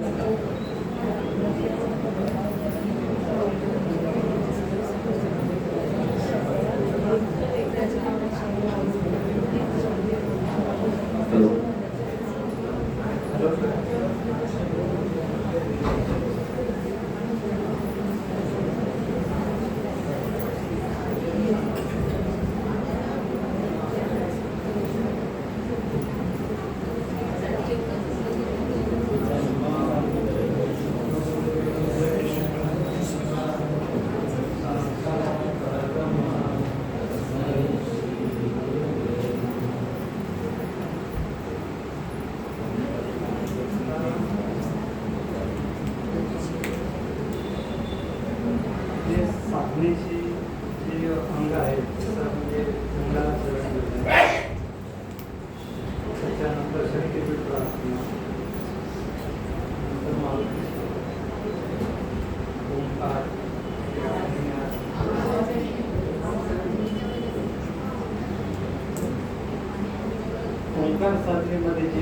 Thank you. Omkar साधनेमध्ये जी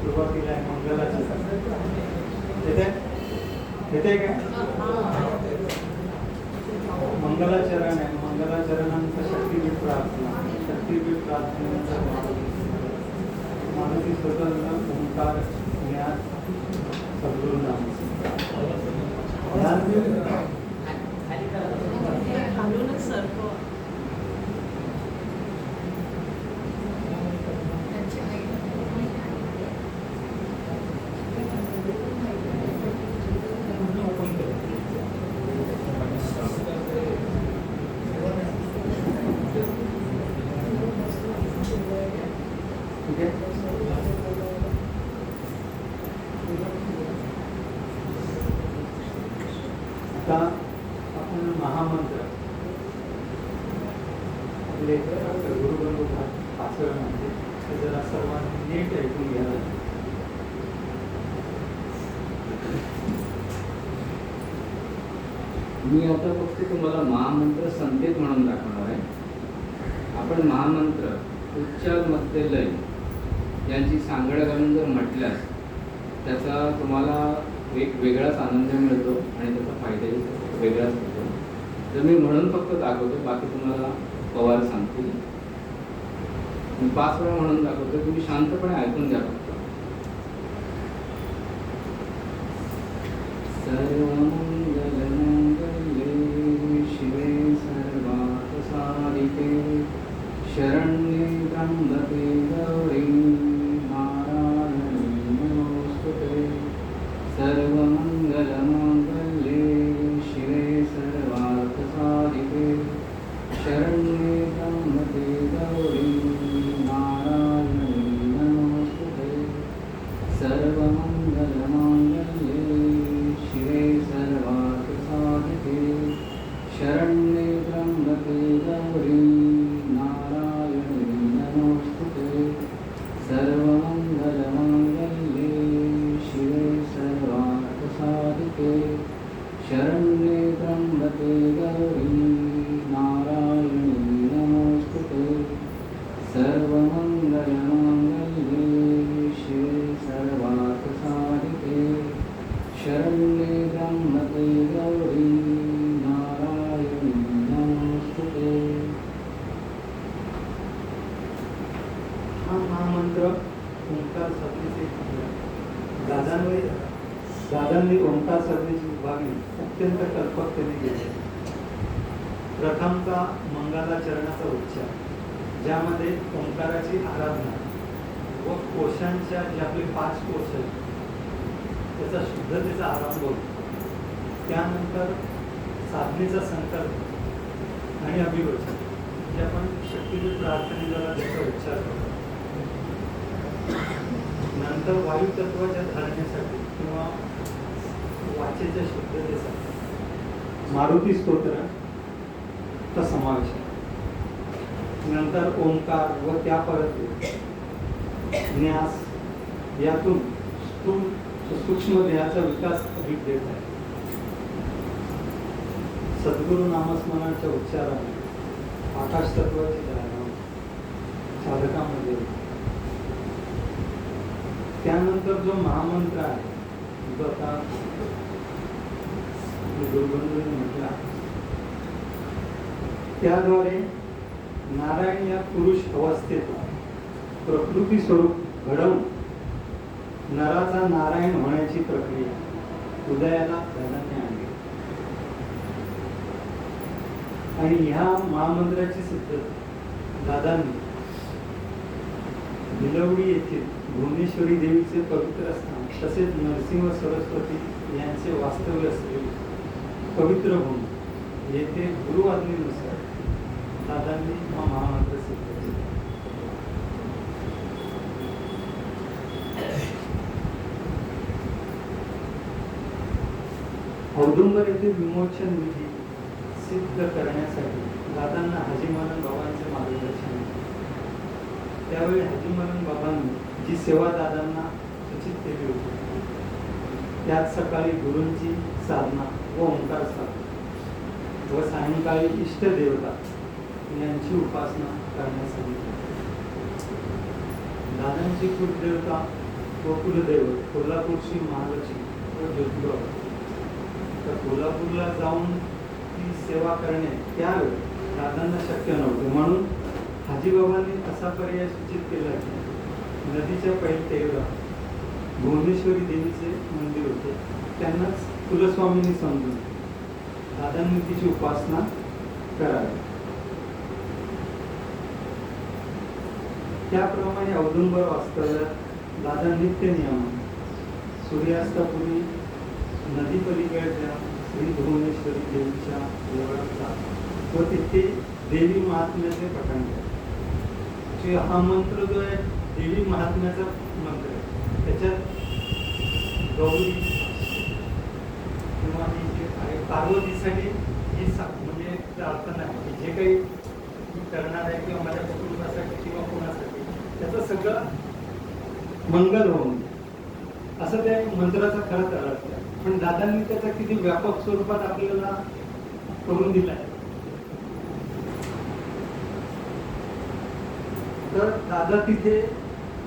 सुरुवातीला आहे, मंगलाची. येते? येते काय मंगलाचरण मंगलाचरणानंतर शक्तीपीठ प्रार्थना. शक्तीपीठ प्रार्थनेनंतर मारुती मारुती स्वतंत्र, ओंकार, ज्ञान सद्गुरु नाम गुरुबंधू म्हणजे ते जरा सर्वांनी नीट ऐकून घ्यायला मी आता फक्त तुम्हाला महामंत्र संकेत म्हणून दाखवणार आहे. आपण महामंत्र उच्चार मध्य लय यांची सांगड घालून जर म्हटल्यास त्याचा तुम्हाला एक वेगळाच आनंद मिळतो आणि त्याचा फायदाही वेगळाच होतो. तर मी म्हणून फक्त दाखवतो बाकी तुम्हाला पवार सांगतील. मी पाच वेळा म्हणून दाखवतो तुम्ही शांतपणे ऐकून घ्या फक्त. सर्वमङ्गलमङ्गले शिवे सर्वार्थसाधिके शरण्ये त्र्यम्बके गौरी नारायणी हा महामंत्र ओंकार साधनेचे दादांनी दादांनी ओंकार विभागणी अत्यंत कल्पकतेने केली आहे. प्रथमतः चरणाचा उच्चार ज्यामध्ये ओंकाराची आराधना व कोशांच्या जे आपले पाच कोश आहेत त्याचा शुद्धतेचा आरंभ होतो त्यानंतर साधनेचा संकल्प आणि अभिवचन. जे आपण शक्तीपीठ प्रार्थनेला त्याचा उच्चार करतो नंतर वायुतत्वाच्या धारणेसाठी किंवा वाचेच्या शुद्धतेसाठी. मारुती स्तोत्राचा समावेश आहे. नंतर ओंकार व त्या परत न्यास यातून स्थूल सूक्ष्म देहाचा विकास अधिक देत आहे. सद्गुरु नामस्मरणाच्या उच्चाराने आकाश तत्वाची धारणा साधकामध्ये त्यानंतर जो महामंत्र आहे जो आता गुरुबंधूंनी म्हटला त्याद्वारे नारायण या पुरुष अवस्थेत प्रकृती स्वरूप घडवून नराचा नारायण होण्याची प्रक्रिया. उदयाला धनाने आणली. आणि ह्या महामंत्राची सिद्ध दादांनी निलवडी येथील भुवनेश्वरी देवीचे पवित्र स्थान तसेच नरसिंह सरस्वती यांचे वास्तव्य असलेले पवित्र भूमी येथे गुरुवाज्ञेनुसार दादांनी हा महामंत्र सिद्ध केला औदुंबर येथील विमोचन विधी सिद्ध करण्यासाठी दादांना हाजीमानन बाबांचे मार्गदर्शन. त्यावेळी त्यावेळी हाजीमानन बाबांनी जी सेवा दादांना सूचित केली होती त्यात सकाळी गुरूंची साधना व ओंकार साधना व सायंकाळी इष्टदेवता यांची उपासना करण्यास दादांची कुलदेवता व कुलदैवत कोल्हापूरची महालक्ष्मी व ज्योतिबा तर कोल्हापूरला जाऊन ती सेवा करणे त्यावेळी दादांना शक्य नव्हते. म्हणून हाजीबाबांनी असा पर्याय सूचित केला की नदीच्या पैलतेला भुवनेश्वरी देवीचे मंदिर होते. त्यांनाच कुलस्वामींनी समजून दादांनी तिची उपासना करावी. त्याप्रमाणे औदुंबर वास्तव्यात दादा नित्य नियम सूर्यास्तापूर्वी नदी पलीकडच्या श्री भुवनेश्वरी देवीच्या देवळाचा व तिथे देवी महात्म्याचे पठण करत. हा मंत्र जो आहे देवी महात्म्याचा मंत्र आहे. त्याच्यात गौरी किंवा पार्वतीसाठी ही सा- म्हणजे प्रार्थना आहे. म्हणजे जे काही करणार आहे किंवा माझ्या कुटुंबासाठी किंवा कोणासाठी त्याचं सगळं मंगल होऊन असं त्या मंत्राचा खरंच अर्थ आहे. पण दादांनी त्याचा किती व्यापक स्वरूपात आपल्याला करून दिला तर दादा तिथे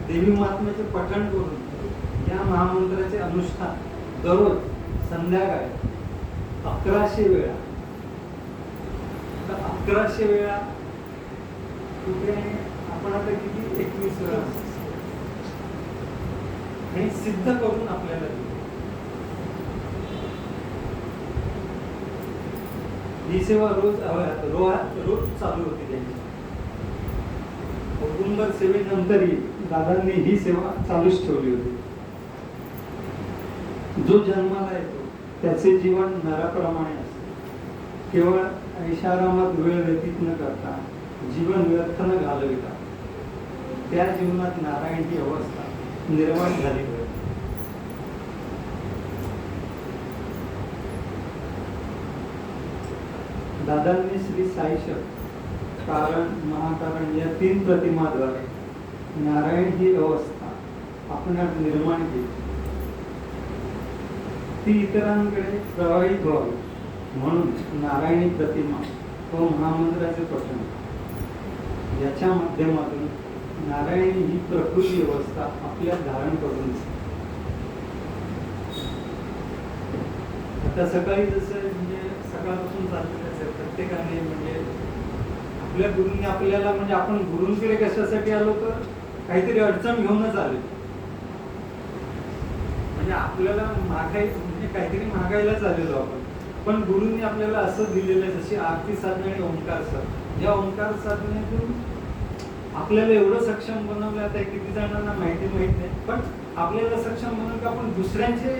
देवी महात्म्याचे पठण करून या महामंत्राचे अनुष्ठान दररोज संध्याकाळी अकराशे वेळा. तर अकराशे वेळा कुठे आपण आता किती? एकवीस वेळा. आणि सिद्ध करून आपल्याला ही सेवा रोज रोज चालू होती त्यांची. कुटुंबर सेवेनंतरही दादांनी ही सेवा चालूच ठेवली होती. जो जन्माला येतो त्याचे जीवन नराप्रमाणे असते. केवळ ऐशारामात वेळ व्यतीत न करता जीवन व्यर्थ न घालविता. त्या जीवनात नारायणची अवस्था निर्माण झाली पाहिजे दादांनी श्री साईश कारण महाकारण या तीन प्रतिमाद्वारे नारायण ही अवस्था आपणास निर्माण केली. ती इतरांकडे प्रवाहित व्हावी म्हणून नारायणी प्रतिमा व महामंत्राचे पठण. याच्या माध्यमातून नारायणी ही प्रकृती अवस्था आपल्या धारण करून आता सकाळी जसं म्हणजे सकाळपासून चाललेलं प्रत्येकाने म्हणजे आपल्या गुरुंनी आपल्याला म्हणजे आपण गुरुंकडे कशासाठी आलो तर काहीतरी अडचण घेऊनच आले. म्हणजे आपल्याला मागाय म्हणजे काहीतरी मागायलाच आलेलो आपण. पण गुरुंनी आपल्याला असं दिलेलं आहे जशी आरती साधना आणि ओंकार साधना. या ओंकार साधनेतून आपल्याला एवढं सक्षम बनवलं आता किती जणांना माहिती माहीत नाही पण आपल्याला सक्षम बनवलं की आपण दुसऱ्यांचे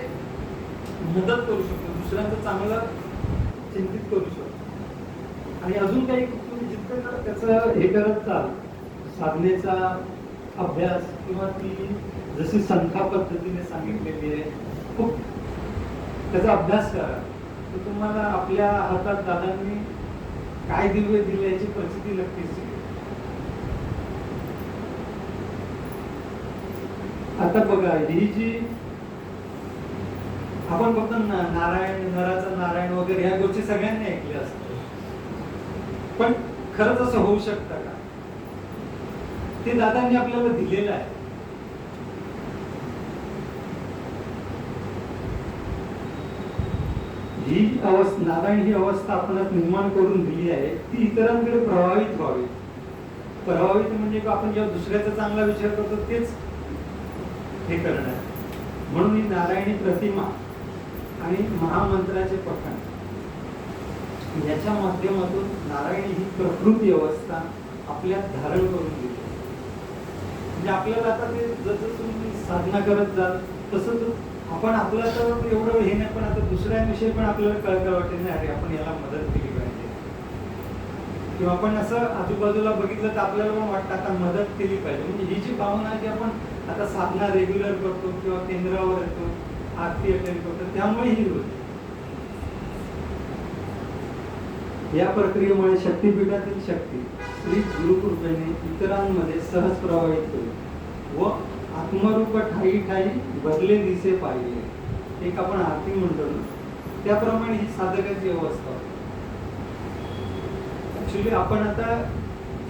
मदत करू शकतो दुसऱ्यांचं चांगलं चिंतित करू शकतो. आणि अजून काही तुम्ही जितकं त्याचं हे करत चाल साधनेचा अभ्यास किंवा ती जशी संख्या पद्धतीने सांगितलेली आहे खूप त्याचा अभ्यास करा. तर तुम्हाला आपल्या हातात दादांनी काय दिव्य दिले याची प्रचिती नक्कीच आता बघा ही जी आपण फक्त नारायण नराचा नारायण वगैरे ह्या गोष्टी सगळ्यांनी ऐकल्या असतात. पण खरंच असं होऊ शकतं का? ते दादांनी आपल्याला दिलेलं आहे. ही अवस्था नारायण ही अवस्था आपणास निर्माण करून दिली आहे ती इतरांकडे प्रभावित व्हावी. प्रभावित म्हणजे आपण जेव्हा दुसऱ्याचा चांगला विचार करतो तेच हे करणार. म्हणून ही नारायणी प्रतिमा आणि महामंत्राचे पठण. याच्या माध्यमातून नारायण ही प्रकृती अवस्था आपल्यात धारण करून दिली म्हणजे आपल्याला आता ते जसं तुम्ही साधना करत जाल तसं आपण आपलं तर एवढं हे नाही पण आता दुसऱ्यांविषयी पण आपल्याला कळकळ वाटेल नाही अरे आपण याला मदत केली पाहिजे. किंवा आपण असं आजूबाजूला बघितलं तर आपल्याला पण वाटतं आता मदत केली पाहिजे. म्हणजे ही जी भावना जी आपण आता साधना रेग्युलर करतो किंवा केंद्रावर येतो आरती अटेंड करतो त्यामुळे ही होते. या प्रक्रियेमुळे शक्तीपीठातील शक्ती श्री गुरुकृपेने इतरांमध्ये सहज प्रभावित होईल व आत्मरूप ठाई ठाई बदले दिसे पाहिले. एक आपण आरती म्हणतो ना त्याप्रमाणे ही साधकाची अवस्था ऍक्च्युली आपण आता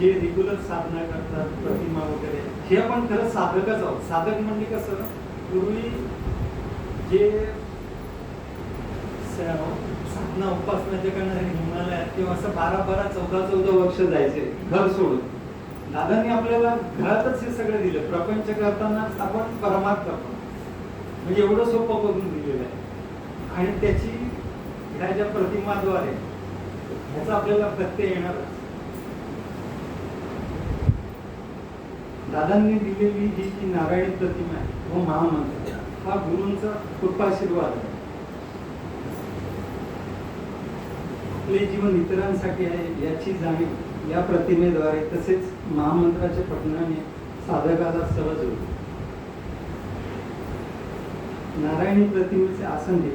जे रेग्युलर साधना करतात प्रतिमा वगैरे हे आपण खरं साधकच आहोत. साधक म्हणजे कसं? पूर्वी जे साधना उपासना जे करणारे हिमालयात किंवा असं बारा बारा चौदा चौदा वर्ष जायचे. घर सोडून. दादांनी आपल्याला घरातच हे सगळं दिलं. प्रपंच करताना आपण परमार्थ करतो म्हणजे एवढं सोपं करून दिलेलं आहे. आणि त्याची ह्या ज्या प्रतिमाद्वारे ह्याचा आपल्याला प्रत्यय येणार दादांनी दिलेली ही जी नारायणी प्रतिमा आहे व महामंत्र हा गुरूंचा कृपाशीर्वाद आहे. आपले जीवन इतरांसाठी आहे याची जाणीव या प्रतिमेद्वारे तसेच महामंत्राच्या पठणाने साधकाला सहज होईल. नारायणी प्रतिमेचे आसन हे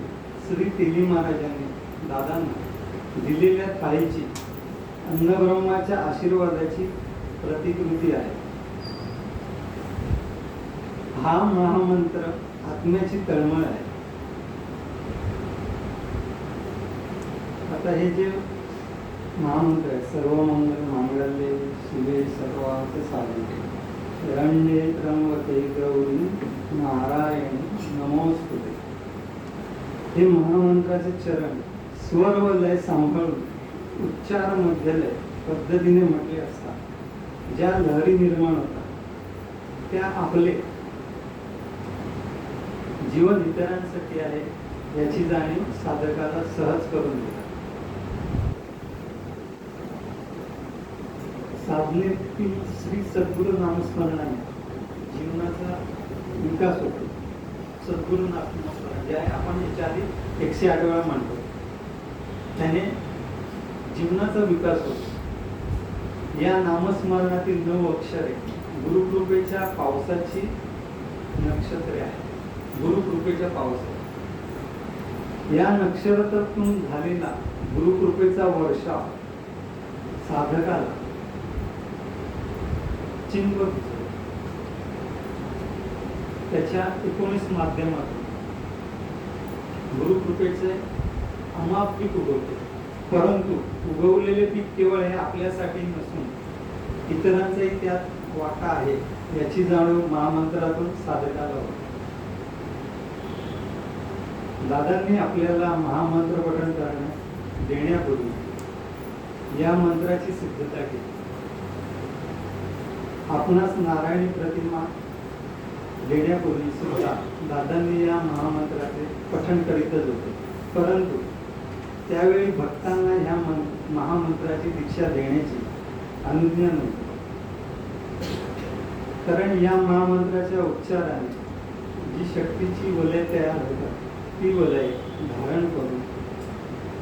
श्री तेली महाराजांनी दादांना दिलेल्या थाळीची अन्नब्रह्माच्या आशीर्वादाची प्रतिकृती आहे. हा महामंत्र आत्म्याची तळमळ आहे. आता हे जे महामंत्र आहे सर्व मंगल मांगल्ये शिवे सर्वार्थ साधिके रण्ये त्र्यंबके गौरी नारायण नमोस्तुते. हे महामंत्राचे चरण स्वर व लय सांभाळून उच्चार मध्यलय पद्धतीने म्हटले असता ज्या लहरी निर्माण होतात त्या आपले जीवन इतरांसाठी आहे याची जाणीव साधकाला सहज करून देते साधनेतील श्री सद्गुरु नामस्मरणाने जीवनाचा विकास होतो. सद्गुरु नामस्मरण. जे आहे आपण याच्या आधी एकशे आठ वेळा मांडतो त्याने जीवनाचा विकास होतो. या नामस्मरणातील नऊ अक्षरे गुरुकृपेच्या पावसाची नक्षत्रे आहे गुरुकृपेच्या पावसाची या नक्षत्रातून झालेला गुरुकृपेचा वर्षाव साधकाला चिंब त्याच्या एकोणीस माध्यमातून. गुरुकृपेचे अमाप पीक उगवते. परंतु उगवलेले पीक केवळ हे आपल्यासाठी नसून इतरांचाही त्यात वाटा आहे याची जाणीव महामंत्रातून साधकाला होते दादांनी आपल्याला महामंत्र पठण करण्यास देण्यापूर्वी या मंत्राची सिद्धता केली. आपणास नारायणी प्रतिमा देण्यापूर्वी सुद्धा दादांनी या महामंत्राचे पठण करीतच होते. परंतु त्यावेळी भक्तांना ह्या मं महामंत्राची दीक्षा देण्याची अनुज्ञा नव्हती. कारण या महामंत्राच्या उच्चाराने जी शक्तीची वलय तयार होतात ती वलय धारण करून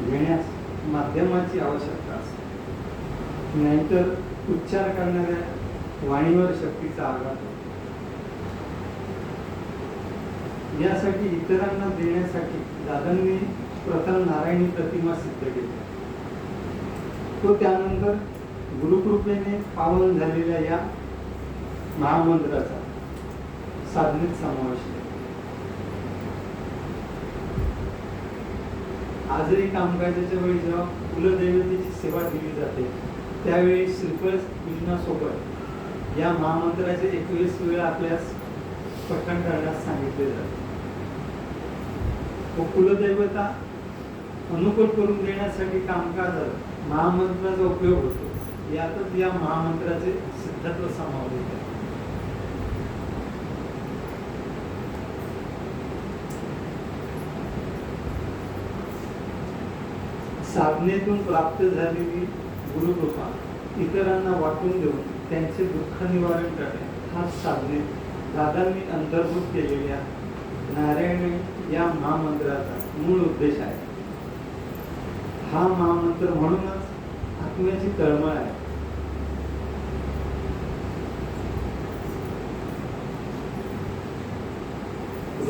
घेण्यास माध्यमाची आवश्यकता असते. नाहीतर उच्चार करणाऱ्या वाणीवर शक्तीचा आघात होतो. यासाठी इतरांना देण्यासाठी दादांनी प्रथम नारायणी प्रतिमा सिद्ध केली. तो त्यानंतर गुरुकृपेने पावन झालेल्या या महामंत्राचा साधनेत समावेश केला. आजही कामकाजाच्या वेळी जेव्हा कुलदैवतेची सेवा दिली जाते त्यावेळी श्रीफळ सोबत या महामंत्राचे एकवीस वेळा आपल्यास पठण करण्यास सांगितले जाते. व कुलदैवता अनुकूल करून देण्यासाठी कामकाजात महामंत्राचा उपयोग होतो. यातच या महामंत्राचे सिद्धत्व सामावले साधनेतून प्राप्त झालेली गुरुकृपा इतरांना वाटून देऊन त्यांचे दुःख निवारण करणे. हा साधने. दादांनी अंतर्भूत केलेल्या नारायणी या महामंत्राचा मूळ उद्देश आहे. हा महामंत्र म्हणूनच आत्म्याची तळमळ आहे.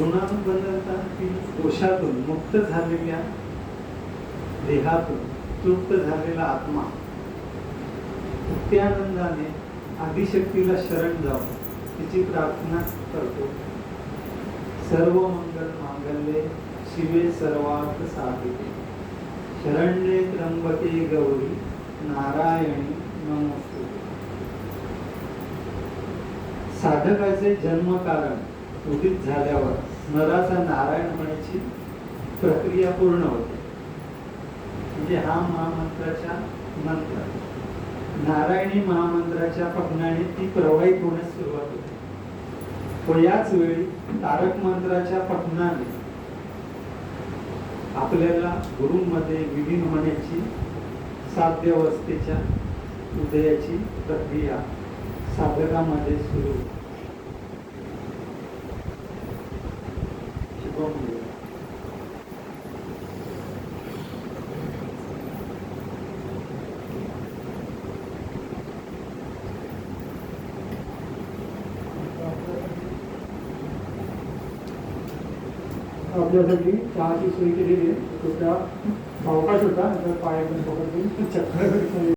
ऋणानुबंधातील कोशातून मुक्त झालेल्या देहातून तृप्त झालेला आत्मा त्यानंदाने आदिशक्तीला शरण जाऊन तिची प्रार्थना करतो. सर्व मंगल मांगल्ये शिवे सर्वार्थ साधिके शरण्ये त्र्यंबके गौरी नारायणी नमस्ते. साधकाचे जन्म कारण उदित झाल्यावर नराचा नारायण होण्याची प्रक्रिया पूर्ण होते. म्हणजे हा महामंत्राच्या मंत्र. नारायणी महामंत्राच्या पठणाने ती प्रवाहित होण्यास सुरुवात होते. व याच वेळी तारक मंत्राच्या पठणाने आपल्याला गुरुमध्ये विलीन होण्याची साध्यावस्थेच्या उदयाची प्रक्रिया साधकामध्ये सुरू शुभम आपल्यासाठी चहाची सोय केलेली आहे. तो त्या सावकाश होता. नंतर पाय पण पकडून चक्कर